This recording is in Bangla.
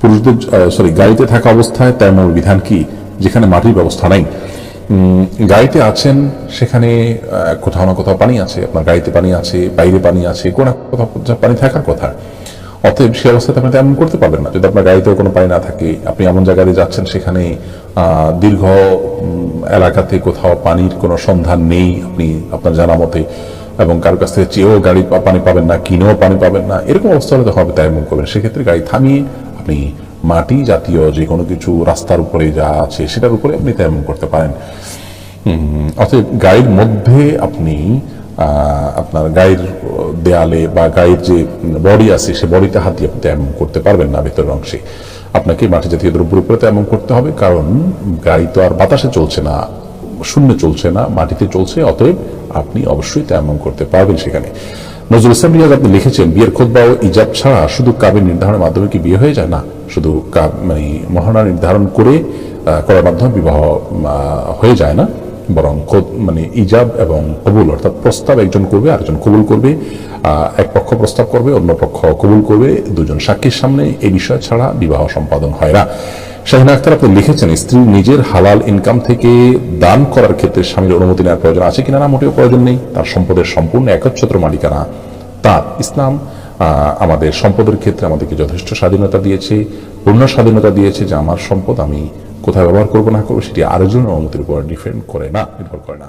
পুরুষদের সরি গাড়িতে থাকা অবস্থায় তেমন বিধান কি? যেখানে মাটির ব্যবস্থা নাই। গাড়িতে আছেন, সেখানে কোথাও না কোথাও পানি আছে। আপনার গাড়িতে পানি আছে, বাইরে পানি আছে, কোনো কোথাও পানি থাকার কথা। অতএব সে অবস্থাতে আপনি তেমন করতে পারবেন না। যদি আপনার গাড়িতেও কোনো পানি না থাকে, আপনি এমন জায়গায় যাচ্ছেন সেখানে দীর্ঘ এলাকাতে কোথাও পানির কোনো সন্ধান নেই। আপনি, আপনার জানা মতে এবং কারোর কাছ থেকে চেয়েও গাড়ি পানি পাবেন না, কিনেও পানি পাবেন না, এরকম অবস্থা হলে তখন আপনি তেমন করবেন। সেক্ষেত্রে গাড়ি থামিয়ে আপনি মাটি জাতীয় যে কোনো কিছু রাস্তার উপরে যা আছে সেটার উপরে আপনি তেমন করতে পারেন। অতএব গাড়ির মধ্যে আপনি আপনার গাড়ির দেয়ালে বা গাড়ির যে বডি আছে সে বডিতে হাত দিয়ে আপনি তেমন করতে পারবেন না ভেতরের অংশে। আপনাকে মাটি জাতীয় দ্রব্যের উপরে তেমন করতে হবে, কারণ গাড়ি তো আর বাতাসে চলছে না। শূন্য চলছে না, মাটিতে চলছে, অতএব আপনি অবশ্যই তেমন করতে পারবেন সেখানে। নজরুল ইসলাম রিয়াজ আপনি লিখেছেন, বিয়ের খোদবা ও ইজাব ছাড়া শুধু কাবের নির্ধারণের মাধ্যমে কি বিয়ে হয়ে যায়? না, শুধু মানে মহানা নির্ধারণ করে করার মাধ্যমে বিবাহ হয়ে যায় না। বরং মানে ইজাব এবং কবুল, অর্থাৎ প্রস্তাব একজন করবে, আরেকজন কবুল করবে এক পক্ষ প্রস্তাব করবে, অন্য পক্ষ কবুল করবে, দুজন সাক্ষীর সামনে এই বিষয় ছাড়া বিবাহ সম্পাদন হয় না। শাহিনা আক্তার আপনি লিখেছেন, স্ত্রী নিজের হালাল ইনকাম থেকে দান করার ক্ষেত্রে স্বামীর অনুমতি নেওয়ার প্রয়োজন আছে কিনা না মোটেও প্রয়োজন নেই। তার সম্পদের সম্পূর্ণ একচ্ছত্র মালিকানা তার। ইসলাম আমাদের সম্পদের ক্ষেত্রে আমাদেরকে যথেষ্ট স্বাধীনতা দিয়েছে, পূর্ণ স্বাধীনতা দিয়েছে যে আমার সম্পদ আমি কোথায় ব্যবহার করব না করব সেটি আরেকজনের অনুমতির উপর ডিপেন্ড করে না, নির্ভর করে না।